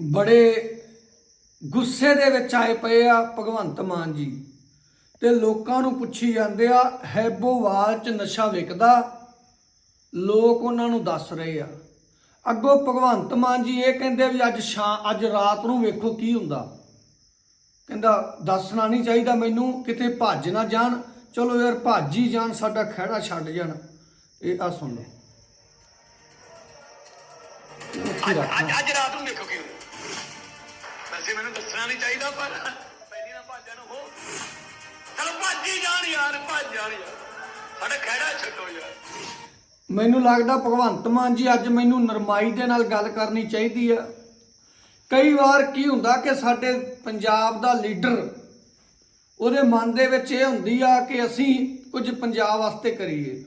ਬੜੇ ਗੁੱਸੇ ਦੇ ਵਿੱਚ ਆਏ ਪਏ ਆ ਭਗਵੰਤ ਮਾਨ ਜੀ ਤੇ ਲੋਕਾਂ ਨੂੰ ਪੁੱਛੀ ਜਾਂਦੇ ਆ ਹੈਬੋਵਾਲ ਚ ਨਸ਼ਾ ਵਿਕਦਾ? ਲੋਕ ਉਹਨਾਂ ਨੂੰ ਦੱਸ ਰਹੇ ਆ। ਅੱਗੋਂ ਭਗਵੰਤ ਮਾਨ ਜੀ ਇਹ ਕਹਿੰਦੇ ਵੀ ਅੱਜ ਸ਼ਾਮ ਅੱਜ ਰਾਤ ਨੂੰ ਵੇਖੋ ਕੀ ਹੁੰਦਾ। ਕਹਿੰਦਾ, ਦੱਸਣਾ ਨਹੀਂ ਚਾਹੀਦਾ ਮੈਨੂੰ, ਕਿਤੇ ਭੱਜ ਨਾ ਜਾਣ। ਚਲੋ ਯਾਰ, ਭੱਜ ਹੀ ਜਾਣ, ਸਾਡਾ ਖਹਿੜਾ ਛੱਡ ਜਾਣ। ਇਹ ਆ ਸੁਣ ਲਓ। ਅੱਜ ਰਾਤ ਵੈਸੇ ਮੈਨੂੰ ਦੱਸਣਾ ਨਹੀਂ ਚਾਹੀਦਾ ਪਰ ਪਹਿਲੀ ਨਾ ਭਾਜਾਂ ਨੂੰ ਹੋ। ਚਲੋ ਭੱਜ ਜਾਣ ਯਾਰ, ਭੱਜ ਜਾਣ ਯਾਰ। ਸਾਡਾ ਖਹਿੜਾ ਛੱਡੋ ਯਾਰ। ਮੈਨੂੰ ਲੱਗਦਾ ਭਗਵੰਤ ਮਾਨ ਜੀ ਅੱਜ ਮੈਨੂੰ ਨਰਮਾਈ ਦੇ ਨਾਲ ਗੱਲ ਕਰਨੀ ਚਾਹੀਦੀ ਆ। ਕਈ ਵਾਰ ਕੀ ਹੁੰਦਾ ਕਿ ਸਾਡੇ ਪੰਜਾਬ ਦਾ ਲੀਡਰ ਉਹਦੇ ਮਨ ਦੇ ਵਿੱਚ ਇਹ ਹੁੰਦੀ ਆ ਕਿ ਅਸੀਂ ਕੁਝ ਪੰਜਾਬ ਵਾਸਤੇ ਕਰੀਏ,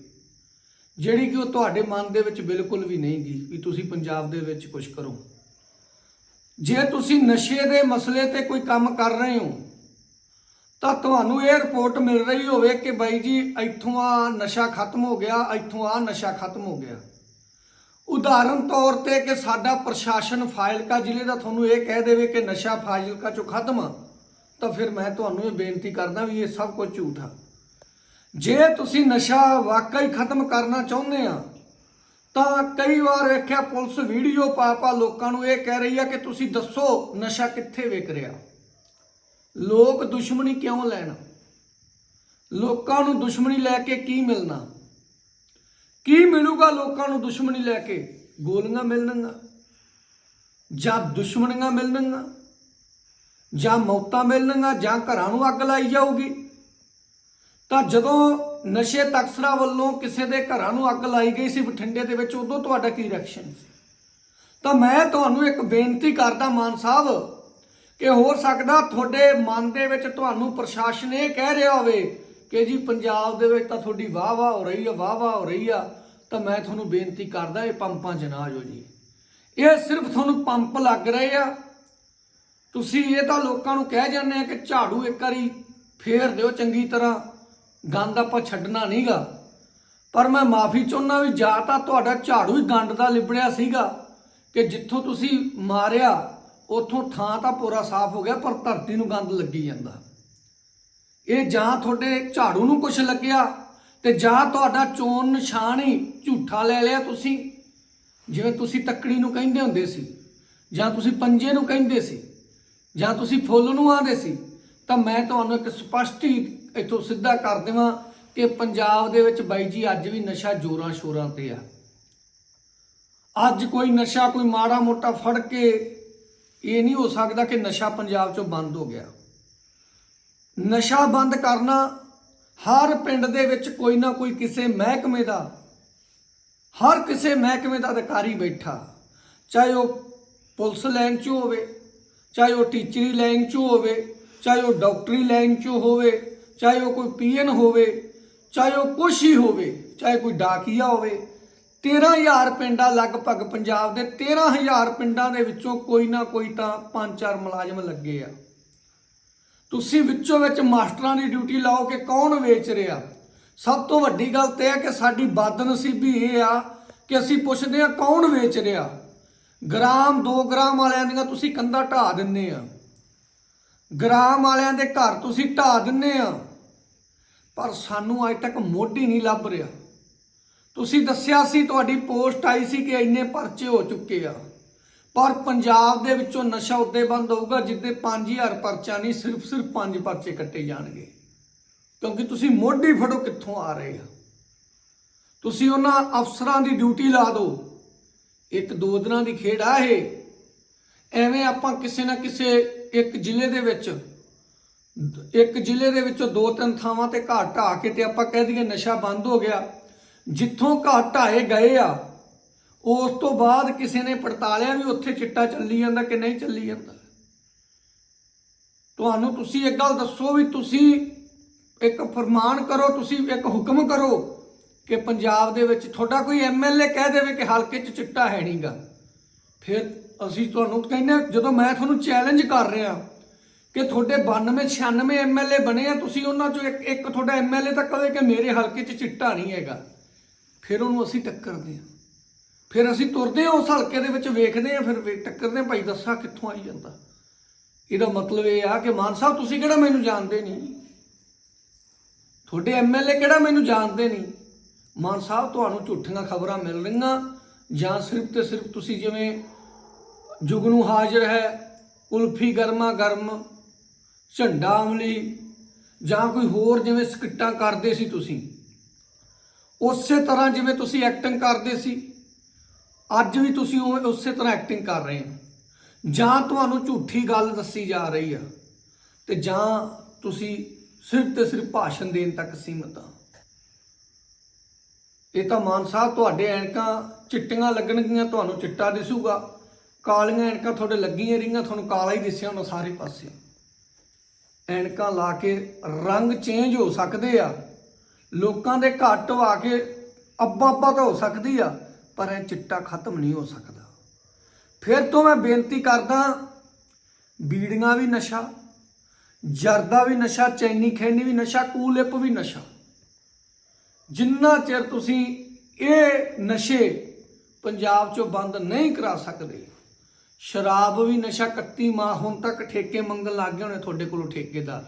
ਜਿਹੜੀ ਕਿ ਉਹ ਤੁਹਾਡੇ ਮਨ ਦੇ ਵਿੱਚ ਬਿਲਕੁਲ ਵੀ ਨਹੀਂ ਗਈ ਵੀ ਤੁਸੀਂ ਪੰਜਾਬ ਦੇ ਵਿੱਚ ਕੁਝ ਕਰੋ। ਜੇ ਤੁਸੀਂ ਨਸ਼ੇ ਦੇ ਮਸਲੇ ਤੇ ਕੋਈ ਕੰਮ ਕਰ ਰਹੇ ਹੋ, ਤਾਂ ਤੁਹਾਨੂੰ ਇਹ ਰਿਪੋਰਟ ਮਿਲ ਰਹੀ ਹੋਵੇ ਕਿ ਬਾਈ ਜੀ ਇੱਥੋਂ ਆ ਨਸ਼ਾ ਖਤਮ ਹੋ ਗਿਆ, ਇੱਥੋਂ ਆ ਨਸ਼ਾ ਖਤਮ ਹੋ ਗਿਆ। ਉਦਾਹਰਨ ਤੌਰ ਤੇ ਕਿ ਸਾਡਾ ਪ੍ਰਸ਼ਾਸਨ ਫਾਜ਼ਿਲਕਾ ਜ਼ਿਲ੍ਹੇ ਦਾ ਤੁਹਾਨੂੰ ਇਹ ਕਹਿ ਦੇਵੇ ਕਿ ਨਸ਼ਾ ਫਾਜ਼ਿਲਕਾ ਚੋਂ ਖਤਮ ਆ, ਤਾਂ ਫਿਰ ਮੈਂ ਤੁਹਾਨੂੰ ਇਹ ਬੇਨਤੀ ਕਰਦਾ ਵੀ ਇਹ ਸਭ ਕੁਝ ਝੂਠ ਆ। ਜੇ ਤੁਸੀਂ ਨਸ਼ਾ ਵਾਕਈ ਖਤਮ ਕਰਨਾ ਚਾਹੁੰਦੇ ਆ ਤਾਂ ਕਈ ਵਾਰ ਵੇਖਿਆ ਪੁਲਿਸ ਵੀਡੀਓ ਪਾ ਪਾ ਲੋਕਾਂ ਨੂੰ ਇਹ ਕਹਿ ਰਹੀ ਆ ਕਿ ਤੁਸੀਂ ਦੱਸੋ ਨਸ਼ਾ ਕਿੱਥੇ ਵਿਕ ਰਿਹਾ? ਲੋਕ ਦੁਸ਼ਮਣੀ ਕਿਉਂ ਲੈਣ? ਲੋਕਾਂ ਨੂੰ ਦੁਸ਼ਮਣੀ ਲੈ ਕੇ ਕੀ ਮਿਲਣਾ? ਕੀ ਮਿਲੂਗਾ ਲੋਕਾਂ ਨੂੰ ਦੁਸ਼ਮਣੀ ਲੈ ਕੇ? ਗੋਲੀਆਂ ਮਿਲਣਗੀਆਂ? ਜਾਂ ਦੁਸ਼ਮਣੀਆਂ ਮਿਲਣਗੀਆਂ? ਜਾਂ ਮੌਤਾਂ ਮਿਲਣਗੀਆਂ? ਜਾਂ ਘਰਾਂ ਨੂੰ ਅੱਗ ਲਾਈ ਜਾਊਗੀ? ਤਾਂ ਜਦੋਂ ਨਸ਼ੇ ਤਕਸਰਾ ਵੱਲੋਂ ਕਿਸੇ ਦੇ ਘਰਾਂ ਨੂੰ ਅੱਗ ਲਾਈ ਗਈ ਸੀ, ਬਠਿੰਡੇ ਦੇ ਵਿੱਚ, ਉਦੋਂ ਤੁਹਾਡਾ ਕੀ ਰਿਐਕਸ਼ਨ ਸੀ? ਤਾਂ ਮੈਂ ਤੁਹਾਨੂੰ ਇੱਕ ਬੇਨਤੀ ਕਰਦਾ, ਮਾਨ ਸਾਹਿਬ, ਕਿ ਹੋ ਸਕਦਾ ਤੁਹਾਡੇ ਮਨ ਦੇ ਵਿੱਚ ਤੁਹਾਨੂੰ ਪ੍ਰਸ਼ਾਸਨ ਇਹ ਕਹਿ ਰਿਹਾ ਹੋਵੇ ਕਿ ਜੀ ਪੰਜਾਬ ਦੇ ਵਿੱਚ ਤਾਂ ਤੁਹਾਡੀ ਵਾਹ ਵਾਹ ਹੋ ਰਹੀ ਆ ਵਾਹ ਵਾਹ ਹੋ ਰਹੀ ਆ, ਤਾਂ ਮੈਂ ਤੁਹਾਨੂੰ ਬੇਨਤੀ ਕਰਦਾ, ਇਹ ਪੰਪਾਂ 'ਚ ਨਾ ਜੀ। ਇਹ ਸਿਰਫ ਤੁਹਾਨੂੰ ਪੰਪ ਲੱਗ ਰਹੇ ਆ। ਤੁਸੀਂ ਇਹ ਤਾਂ ਲੋਕਾਂ ਨੂੰ ਕਹਿ ਜਾਂਦੇ ਆ ਕਿ ਝਾੜੂ ਇੱਕ ਵਾਰੀ ਫੇਰ ਦਿਓ ਚੰਗੀ ਤਰ੍ਹਾਂ। ਗੰਦ ਆਪਾਂ ਛੱਡਣਾ ਨਹੀਂਗਾ। ਪਰ ਮੈਂ ਮਾਫੀ ਚਾਹੁੰਦਾ ਵੀ ਜਾਂ ਤਾਂ ਤੁਹਾਡਾ ਝਾੜੂ ਹੀ ਗੰਦ ਦਾ ਲਿਬੜਿਆ ਸੀਗਾ ਕਿ ਜਿੱਥੋਂ ਤੁਸੀਂ ਮਾਰਿਆ, ਉੱਥੋਂ ਥਾਂ ਤਾਂ ਪੂਰਾ ਸਾਫ਼ ਹੋ ਗਿਆ, ਪਰ ਧਰਤੀ ਨੂੰ ਗੰਦ ਲੱਗੀ ਜਾਂਦਾ। ਇਹ ਜਾਂ ਤੁਹਾਡੇ ਝਾੜੂ ਨੂੰ ਕੁਝ ਲੱਗਿਆ ਤੇ ਜਾਂ ਤੁਹਾਡਾ ਚੋਣ ਨਿਸ਼ਾਨ ਹੀ ਝੂਠਾ ਲੈ ਲਿਆ ਤੁਸੀਂ। ਜਿਵੇਂ ਤੁਸੀਂ ਤੱਕੜੀ ਨੂੰ ਕਹਿੰਦੇ ਹੁੰਦੇ ਸੀ, ਜਾਂ ਤੁਸੀਂ ਪੰਜੇ ਨੂੰ ਕਹਿੰਦੇ ਸੀ, ਜਾਂ ਤੁਸੀਂ ਫੁੱਲ ਨੂੰ ਆਂਦੇ ਸੀ, ਤਾਂ ਮੈਂ ਤੁਹਾਨੂੰ ਇੱਕ ਸਪਸ਼ਟ ਇੱਥੋਂ ਸਿੱਧਾ ਕਰ ਦੇਵਾਂ ਕਿ ਪੰਜਾਬ ਦੇ ਵਿੱਚ ਬਾਈ ਜੀ, ਅੱਜ ਵੀ ਨਸ਼ਾ ਜੋਰਾਂ ਸ਼ੋਰਾਂ ਤੇ ਆ। ਅੱਜ ਕੋਈ ਨਸ਼ਾ, ਕੋਈ ਮਾੜਾ ਮੋਟਾ ਫੜ ਕੇ ਇਹ ਨਹੀਂ ਹੋ ਸਕਦਾ ਕਿ ਨਸ਼ਾ ਪੰਜਾਬ ਚੋਂ ਬੰਦ ਹੋ ਗਿਆ। ਨਸ਼ਾ ਬੰਦ ਕਰਨਾ ਹਰ ਪਿੰਡ ਦੇ ਵਿੱਚ ਕੋਈ ਨਾ ਕੋਈ ਕਿਸੇ ਮਹਿਕਮੇ ਦਾ, ਹਰ ਕਿਸੇ ਮਹਿਕਮੇ ਦਾ ਅਧਿਕਾਰੀ ਬੈਠਾ। ਚਾਹੇ ਉਹ ਪੁਲਿਸ ਲਾਈਨ 'ਚ ਹੋਵੇ, ਚਾਹੇ ਉਹ ਟੀਚਰੀ ਲਾਈਨ 'ਚ ਹੋਵੇ, ਚਾਹੇ ਉਹ ਡਾਕਟਰੀ ਲਾਈਨ 'ਚ ਹੋਵੇ ਚਾਹੇ ਉਹ ਕੋਈ ਪੀਐਨ ਹੋਵੇ, ਚਾਹੇ ਉਹ ਕੁਛ ਹੀ ਹੋਵੇ, ਚਾਹੇ ਕੋਈ ਡਾਕੀਆ ਹੋਵੇ 13000 ਪਿੰਡਾਂ, ਲਗਭਗ ਪੰਜਾਬ ਦੇ 13000 ਪਿੰਡਾਂ ਦੇ ਵਿੱਚੋਂ ਕੋਈ ਨਾ ਕੋਈ ਤਾਂ ਪੰਜ ਚਾਰ ਮੁਲਾਜ਼ਮ ਲੱਗੇ ਆ। ਤੁਸੀਂ ਵਿੱਚੋਂ ਵਿੱਚ ਮਾਸਟਰਾਂ ਦੀ ਡਿਊਟੀ ਲਾਓ ਕਿ ਕੌਣ ਵੇਚ ਰਿਹਾ? ਸਭ ਤੋਂ ਵੱਡੀ ਗੱਲ ਤੇ ਹੈ ਕਿ ਸਾਡੀ ਬਦਨਸੀਬੀ ਇਹ ਆ ਕਿ ਅਸੀਂ ਪੁੱਛਦੇ ਆ ਕੌਣ ਵੇਚ ਰਿਹਾ। ਗ੍ਰਾਮ 2 ਗ੍ਰਾਮ ਵਾਲਿਆਂ ਦੀਆਂ ਤੁਸੀਂ ਕੰਧਾਂ ਢਾ ਦਿੰਨੇ ਆ। ਗ੍ਰਾਮ ਵਾਲਿਆਂ ਦੇ ਘਰ ਤੁਸੀਂ ਢਾ ਦਿੰਨੇ ਆ। ਪਰ ਸਾਨੂੰ ਅਜੇ ਤੱਕ ਮੋਢੀ ਨਹੀਂ ਲੱਭ ਰਿਹਾ। ਤੁਸੀਂ ਦੱਸਿਆ ਸੀ ਤੁਹਾਡੀ ਪੋਸਟ ਆਈ ਸੀ ਕਿ ਇੰਨੇ ਪਰਚੇ ਹੋ ਚੁੱਕੇ ਆ। ਪਰ ਪੰਜਾਬ ਦੇ ਵਿੱਚੋਂ ਨਸ਼ਾ ਉੱਤੇ ਬੰਦ ਹੋਊਗਾ, ਜਿੱਦੇ 5000 ਪਰਚਾ ਨਹੀਂ, ਸਿਰਫ ਸਿਰਫ 5 ਪਰਚੇ ਕੱਟੇ ਜਾਣਗੇ। ਕਿਉਂਕਿ ਤੁਸੀਂ ਮੋਢੀ ਫੜੋ ਕਿੱਥੋਂ ਆ ਰਹੇ ਆ। ਤੁਸੀਂ ਉਹਨਾਂ ਅਫਸਰਾਂ ਦੀ ਡਿਊਟੀ ਲਾ ਦਿਓ। ਇੱਕ ਦੋ ਦਿਨਾਂ ਦੀ ਖੇਡ ਆ ਇਹ। ਐਵੇਂ ਆਪਾਂ ਕਿਸੇ ਨਾ ਕਿਸੇ ਇੱਕ ਜ਼ਿਲ੍ਹੇ ਦੇ ਵਿੱਚ ਇੱਕ ਜ਼ਿਲ੍ਹੇ ਦੇ ਵਿੱਚੋਂ ਦੋ ਤਿੰਨ ਥਾਵਾਂ ਤੇ ਘਾਟ ਢਾਹ ਕੇ ਤੇ ਆਪਾਂ ਕਹਿ ਦਈਏ ਨਸ਼ਾ ਬੰਦ ਹੋ ਗਿਆ। ਜਿੱਥੋਂ ਘਾਟ ਢਾਏ ਗਏ ਆ, ਉਸ ਤੋਂ ਬਾਅਦ ਕਿਸੇ ਨੇ ਪੜਤਾਲਿਆ ਵੀ ਉੱਥੇ ਚਿੱਟਾ ਚੱਲੀ ਜਾਂਦਾ ਕਿ ਨਹੀਂ ਚੱਲੀ ਜਾਂਦਾ। ਤੁਹਾਨੂੰ ਤੁਸੀਂ ਇੱਕ ਗੱਲ ਦੱਸੋ ਵੀ ਤੁਸੀਂ ਇੱਕ ਫਰਮਾਨ ਕਰੋ, ਤੁਸੀਂ ਇੱਕ ਹੁਕਮ ਕਰੋ ਕਿ ਪੰਜਾਬ ਦੇ ਵਿੱਚ ਤੁਹਾਡਾ ਕੋਈ ਐਮਐਲਏ ਕਹਿ ਦੇਵੇ ਕਿ ਹਲਕੇ 'ਚ ਚਿੱਟਾ ਹੈ ਨਹੀਂਗਾ ਫਿਰ ਅਸੀਂ ਤੁਹਾਨੂੰ ਕਹਿੰਦੇ ਜਦੋਂ ਮੈਂ ਤੁਹਾਨੂੰ ਚੈਲੰਜ ਕਰ ਰਿਹਾ ਕਿ ਤੁਹਾਡੇ 92 96 ਐਮਐਲਏ ਬਣੇ ਆ, ਤੁਸੀਂ ਉਹਨਾਂ ਚੋਂ ਇੱਕ ਇੱਕ ਤੁਹਾਡਾ ਐਮਐਲਏ ਤਾਂ ਕਦੇ ਕਿ ਮੇਰੇ ਹਲਕੇ 'ਚ ਚਿੱਟਾ ਨਹੀਂ ਹੈਗਾ। ਫਿਰ ਉਹਨੂੰ ਅਸੀਂ ਟੱਕਰਦੇ ਹਾਂ ਫਿਰ ਅਸੀਂ ਤੁਰਦੇ ਹਾਂ ਉਸ ਹਲਕੇ ਦੇ ਵਿੱਚ ਵੇਖਦੇ ਹਾਂ ਫਿਰ ਵੇ- ਟੱਕਰਦੇ ਹਾਂ ਭਾਈ ਦੱਸਾ ਕਿੱਥੋਂ ਆਈ ਜਾਂਦਾ। ਇਹਦਾ ਮਤਲਬ ਇਹ ਆ ਕਿ ਮਾਨ ਸਾਹਿਬ, ਤੁਸੀਂ ਕਿਹੜਾ ਮੈਨੂੰ ਜਾਣਦੇ ਨਹੀਂ? ਤੁਹਾਡੇ ਐਮਐਲਏ ਕਿਹੜਾ ਮੈਨੂੰ ਜਾਣਦੇ ਨਹੀਂ? ਮਾਨ ਸਾਹਿਬ, ਤੁਹਾਨੂੰ ਝੂਠੀਆਂ ਖਬਰਾਂ ਮਿਲ ਰਹੀਆਂ। ਜਾਂ ਸਿਰਫ ਤੇ ਸਿਰਫ ਤੁਸੀਂ ਜਿਵੇਂ ਜੁਗਨੂ ਹਾਜ਼ਰ ਹੈ, ਉਲਫੀ ਗਰਮਾ ਗਰਮ। ਝੰਡਾ ਅਮਲੀ ਜਾਂ ਕੋਈ ਹੋਰ ਜਿਵੇਂ ਸਕਿੱਟਾਂ ਕਰਦੇ ਸੀ ਤੁਸੀਂ? ਉਸੇ ਤਰ੍ਹਾਂ ਜਿਵੇਂ ਤੁਸੀਂ ਐਕਟਿੰਗ ਕਰਦੇ ਸੀ, ਅੱਜ ਵੀ ਤੁਸੀਂ ਉਵੇਂ- ਉਸੇ ਤਰ੍ਹਾਂ ਐਕਟਿੰਗ ਕਰ ਰਹੇ ਹੋ। ਜਾਂ ਤੁਹਾਨੂੰ ਝੂਠੀ ਗੱਲ ਦੱਸੀ ਜਾ ਰਹੀ ਆ ਤੇ ਜਾਂ ਤੁਸੀਂ ਸਿਰਫ ਤੇ ਸਿਰਫ ਭਾਸ਼ਣ ਦੇਣ ਤੱਕ ਸੀਮਤ ਆ। ਇਹ ਤਾਂ ਮਾਨ ਸਾਹਿਬ, ਤੁਹਾਡੇ ਐਨਕਾਂ ਚਿੱਟੀਆਂ ਲੱਗਣਗੀਆਂ, ਤੁਹਾਨੂੰ ਚਿੱਟਾ ਦਿਸੂਗਾ। ਕਾਲੀਆਂ ਐਨਕਾਂ ਤੁਹਾਡੇ ਲੱਗੀਆਂ ਰਹੀਆਂ, ਤੁਹਾਨੂੰ ਕਾਲਾ ਹੀ ਦਿਸਿਆ ਹੋਣਾ ਸਾਰੇ ਪਾਸੇ। ਐਨਕਾਂ ਲਾ ਕੇ ਰੰਗ ਚੇਂਜ ਹੋ ਸਕਦੇ ਆ। ਲੋਕਾਂ ਦੇ ਘੱਟ ਆ ਕੇ ਅੱਬਾ ਅੱਬਾ ਤਾਂ ਹੋ ਸਕਦੀ ਆ, ਪਰ ਇਹ ਚਿੱਟਾ ਖਤਮ ਨਹੀਂ ਹੋ ਸਕਦਾ। ਫਿਰ ਤੋਂ ਮੈਂ ਬੇਨਤੀ ਕਰਦਾ, ਬੀੜੀਆਂ ਵੀ ਨਸ਼ਾ, ਜਰਦਾ ਵੀ ਨਸ਼ਾ, ਚੈਨੀ ਖੈਨੀ ਵੀ ਨਸ਼ਾ, ਕੂਲਿਪ ਵੀ ਨਸ਼ਾ। ਜਿੰਨਾ ਚਿਰ ਤੁਸੀਂ ਇਹ ਨਸ਼ੇ ਪੰਜਾਬ 'ਚੋਂ ਬੰਦ ਨਹੀਂ ਕਰਾ ਸਕਦੇ ਸ਼ਰਾਬ ਵੀ ਨਸ਼ਾ 31 ਮਾਂ, ਹੁਣ ਤੱਕ ਠੇਕੇ ਮੰਗਣ ਲੱਗ ਗਏ ਹੋਣੇ ਤੁਹਾਡੇ ਕੋਲੋਂ ਠੇਕੇਦਾਰ।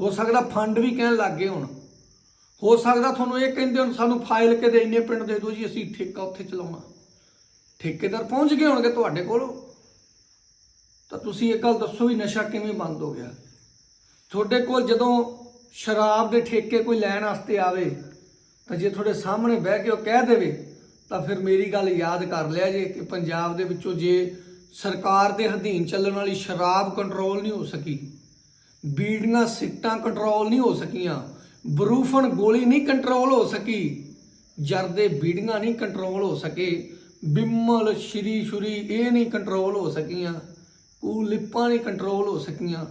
ਹੋ ਸਕਦਾ ਫੰਡ ਵੀ ਕਹਿਣ ਲੱਗ ਗਏ ਹੁਣ। ਹੋ ਸਕਦਾ ਤੁਹਾਨੂੰ ਇਹ ਕਹਿੰਦੇ ਹੁਣ, ਸਾਨੂੰ ਫਾਈਲ ਕੇ ਦੇ, ਇੰਨੇ ਪਿੰਡ ਦੇ ਦਿਓ ਜੀ, ਅਸੀਂ ਠੇਕਾ ਉੱਥੇ ਚਲਾਉਣਾ। ਠੇਕੇਦਾਰ ਪਹੁੰਚ ਗਏ ਹੋਣਗੇ ਤੁਹਾਡੇ ਕੋਲੋਂ। ਤਾਂ ਤੁਸੀਂ ਇਹ ਗੱਲ ਦੱਸੋ ਵੀ ਨਸ਼ਾ ਕਿਵੇਂ ਬੰਦ ਹੋ ਗਿਆ? ਤੁਹਾਡੇ ਕੋਲ ਜਦੋਂ ਸ਼ਰਾਬ ਦੇ ਠੇਕੇ ਕੋਈ ਲੈਣ ਵਾਸਤੇ ਆਵੇ, ਤਾਂ ਜੇ ਤੁਹਾਡੇ ਸਾਹਮਣੇ ਬਹਿ ਕੇ ਉਹ ਕਹਿ ਦੇਵੇ, ਤਾਂ ਫਿਰ ਮੇਰੀ ਗੱਲ ਯਾਦ ਕਰ ਲਿਆ ਜੇ ਕਿ ਪੰਜਾਬ ਦੇ ਵਿੱਚੋਂ ਜੇ ਸਰਕਾਰ ਦੇ ਅਧੀਨ ਚੱਲਣ ਵਾਲੀ ਸ਼ਰਾਬ ਕੰਟਰੋਲ ਨਹੀਂ ਹੋ ਸਕੀ। ਬੀੜੀਆਂ ਸਿੱਟਾਂ ਕੰਟਰੋਲ ਨਹੀਂ ਹੋ ਸਕੀਆਂ। ਬਰੂਫਨ ਗੋਲੀ ਨਹੀਂ ਕੰਟਰੋਲ ਹੋ ਸਕੀ। ਜਰਦੇ ਬੀੜੀਆਂ ਨਹੀਂ ਕੰਟਰੋਲ ਹੋ ਸਕੇ। ਬਿਮਲ, ਸ਼੍ਰੀ ਸ਼ੁਰੀ ਇਹ ਨਹੀਂ ਕੰਟਰੋਲ ਹੋ ਸਕੀਆਂ। ਕੂ ਲਿਪਾਂ ਨਹੀਂ ਕੰਟਰੋਲ ਹੋ ਸਕੀਆਂ।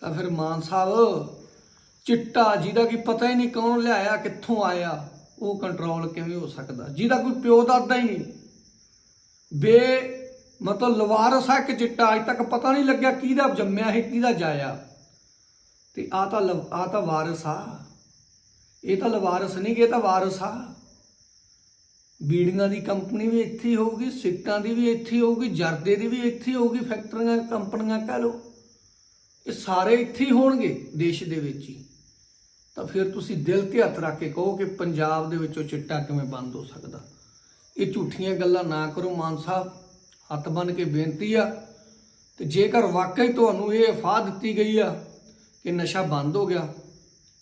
ਤਾਂ ਫਿਰ ਮਾਨ ਸਾਹਿਬ, ਚਿੱਟਾ ਜਿਹਦਾ ਕਿ ਪਤਾ ਹੀ ਨਹੀਂ ਕੌਣ ਲਿਆਇਆ, ਕਿੱਥੋਂ ਆਇਆ, ਉਹ ਕੰਟਰੋਲ ਕਿਵੇਂ ਹੋ ਸਕਦਾ? ਜਿਹਦਾ ਕੋਈ ਪਿਓ ਦਾਦਾ ਹੀ ਨਹੀਂ। ਬੇ ਮਤਲਬ ਲਵਾਰਸ ਆ ਕਿ ਚਿੱਟਾ, ਅਜ ਤੱਕ ਪਤਾ ਨਹੀਂ ਲੱਗਿਆ ਕਿਹਦਾ ਜੰਮਿਆ ਹੈ ਕਿਹਦਾ ਜਾਇਆ। ਤੇ ਆ ਤਾਂ ਲਵ- ਆ ਤਾਂ ਵਾਰਸ ਆ। ਇਹ ਤਾਂ ਲਵਾਰਸ ਨਹੀਂ ਇਹ ਤਾਂ ਵਾਰਸ ਆ। ਬੀੜੀਆਂ ਦੀ ਕੰਪਨੀ ਵੀ ਇੱਥੇ ਹੀ ਹੋਊਗੀ, ਸਿੱਟਾਂ ਦੀ ਵੀ ਇੱਥੇ ਹੀ ਹੋਊਗੀ, ਜਰਦੇ ਦੀ ਵੀ ਇੱਥੇ ਹੀ ਹੋਊਗੀ, ਫੈਕਟਰੀਆਂ, ਕੰਪਨੀਆਂ ਕਹ ਲਓ। ਇਹ ਸਾਰੇ ਇੱਥੇ ਹੀ ਹੋਣਗੇ ਦੇਸ਼ ਦੇ ਵਿੱਚ ਹੀ। ਤਾਂ ਫਿਰ ਤੁਸੀਂ ਦਿਲ ਤੇ ਹੱਥ ਰੱਖ ਕੇ ਕਹੋ ਕਿ ਪੰਜਾਬ ਦੇ ਵਿੱਚੋਂ ਚਿੱਟਾ ਕਿਵੇਂ ਬੰਦ ਹੋ ਸਕਦਾ। ਇਹ ਝੂਠੀਆਂ ਗੱਲਾਂ ਨਾ ਕਰੋ ਮਾਨ ਸਾਹਿਬ। ਹੱਥ ਬੰਨ ਕੇ ਬੇਨਤੀ ਆ, ਤੇ ਜੇਕਰ ਵਾਕਈ ਤੁਹਾਨੂੰ ਇਹ ਅਫਵਾਹ ਦਿੱਤੀ ਗਈ ਆ ਕਿ ਨਸ਼ਾ ਬੰਦ ਹੋ ਗਿਆ,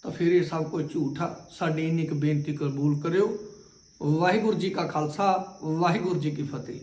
ਤਾਂ ਫਿਰ ਇਹ ਸਭ ਕੁਝ ਝੂਠਾ ਸਾਡੀ ਇੰਨੀ ਕੁ ਬੇਨਤੀ ਕਬੂਲ ਕਰਿਓ। ਵਾਹਿਗੁਰੂ ਜੀ ਕਾ ਖਾਲਸਾ, ਵਾਹਿਗੁਰੂ ਜੀ ਕੀ ਫਤਿਹ।